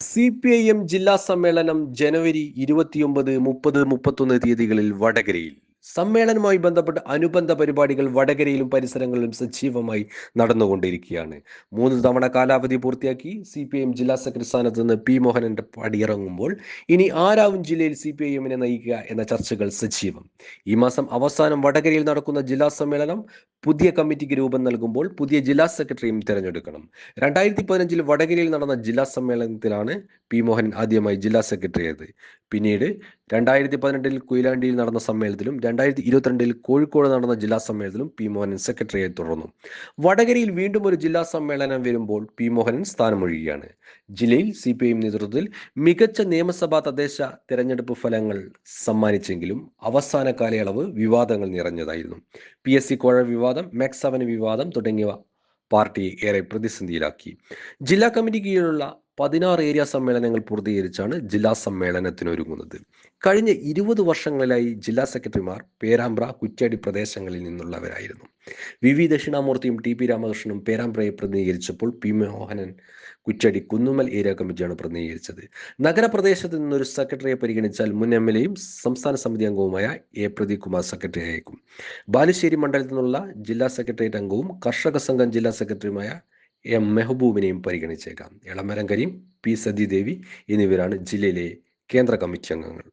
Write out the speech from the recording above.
C P I M ജില്ലാ സമ്മേളനം ജനുവരി ഇരുപത്തിയൊമ്പത് മുപ്പത് മുപ്പത്തൊന്ന് തീയതികളിൽ വടകരയിൽ. സമ്മേളനവുമായി ബന്ധപ്പെട്ട് അനുബന്ധ പരിപാടികൾ വടകരയിലും പരിസരങ്ങളിലും സജീവമായി നടന്നുകൊണ്ടിരിക്കുകയാണ്. മൂന്ന് തവണ കാലാവധി പൂർത്തിയാക്കി സി പി എം ജില്ലാ സെക്രട്ടറി സ്ഥാനത്ത് നിന്ന് പി മോഹനന്റെ പടിയിറങ്ങുമ്പോൾ ഇനി ആരാവും ജില്ലയിൽ സി പി എമ്മിനെ നയിക്കുക എന്ന ചർച്ചകൾ സജീവം. ഈ മാസം അവസാനം വടകരയിൽ നടക്കുന്ന ജില്ലാ സമ്മേളനം പുതിയ കമ്മിറ്റിക്ക് രൂപം നൽകുമ്പോൾ പുതിയ ജില്ലാ സെക്രട്ടറിയും തിരഞ്ഞെടുക്കണം. രണ്ടായിരത്തി പതിനഞ്ചിൽ വടകരയിൽ നടന്ന ജില്ലാ സമ്മേളനത്തിലാണ് പി മോഹൻ ആദ്യമായി ജില്ലാ സെക്രട്ടറി ആയത് പിന്നീട് രണ്ടായിരത്തി പതിനെട്ടിൽ കുയിലാണ്ടിയിൽ നടന്ന സമ്മേളനത്തിലും രണ്ടായിരത്തി ഇരുപത്തിരണ്ടിൽ കോഴിക്കോട് നടന്ന ജില്ലാ സമ്മേളനത്തിലും പി മോഹനൻ സെക്രട്ടറിയായി തുടർന്നു. വടകരയിൽ വീണ്ടും ഒരു ജില്ലാ സമ്മേളനം വരുമ്പോൾ പി മോഹനൻ സ്ഥാനമൊഴിയുകയാണ്. ജില്ലയിൽ സി പി ഐ നേതൃത്വത്തിൽ മികച്ച നിയമസഭാ തദ്ദേശ തെരഞ്ഞെടുപ്പ് ഫലങ്ങൾ സമ്മാനിച്ചെങ്കിലും അവസാന കാലയളവ് വിവാദങ്ങൾ നിറഞ്ഞതായിരുന്നു. പി എസ് സി കോഴ വിവാദം മാക്സ് വിവാദം തുടങ്ങിയവ പാർട്ടിയെ ഏറെ പ്രതിസന്ധിയിലാക്കി. ജില്ലാ കമ്മിറ്റി കീഴിലുള്ള പതിനാറ് ഏരിയ സമ്മേളനങ്ങൾ പൂർത്തീകരിച്ചാണ് ജില്ലാ സമ്മേളനത്തിനൊരുങ്ങുന്നത്. കഴിഞ്ഞ ഇരുപത് വർഷങ്ങളിലായി ജില്ലാ സെക്രട്ടറിമാർ പേരാമ്പ്ര കുറ്റ്യാടി പ്രദേശങ്ങളിൽ നിന്നുള്ളവരായിരുന്നു. വി വി ദക്ഷിണാമൂർത്തിയും ടി പി രാമകൃഷ്ണനും പേരാമ്പ്രയെ പ്രതിനിധീകരിച്ചപ്പോൾ പി മോഹനൻ കുച്ചടി കുന്നുമ്മൽ ഏരിയ കമ്മിറ്റിയാണ് പ്രതിനിധീകരിച്ചത്. നഗരപ്രദേശത്ത് നിന്നൊരു സെക്രട്ടറിയെ പരിഗണിച്ചാൽ മുൻ എം എൽ എയും സംസ്ഥാന സമിതി അംഗവുമായ എ പ്രദീപ് കുമാർ സെക്രട്ടറി ആയേക്കും. ബാലുശ്ശേരി മണ്ഡലത്തിൽ നിന്നുള്ള ജില്ലാ സെക്രട്ടേറിയറ്റ് അംഗവും കർഷക സംഘം ജില്ലാ സെക്രട്ടറിയുമായ എം മെഹബൂബിനെയും പരിഗണിച്ചേക്കാം. എളമരം കരീം പി സതീദേവി എന്നിവരാണ് ജില്ലയിലെ കേന്ദ്ര കമ്മിറ്റി അംഗങ്ങൾ.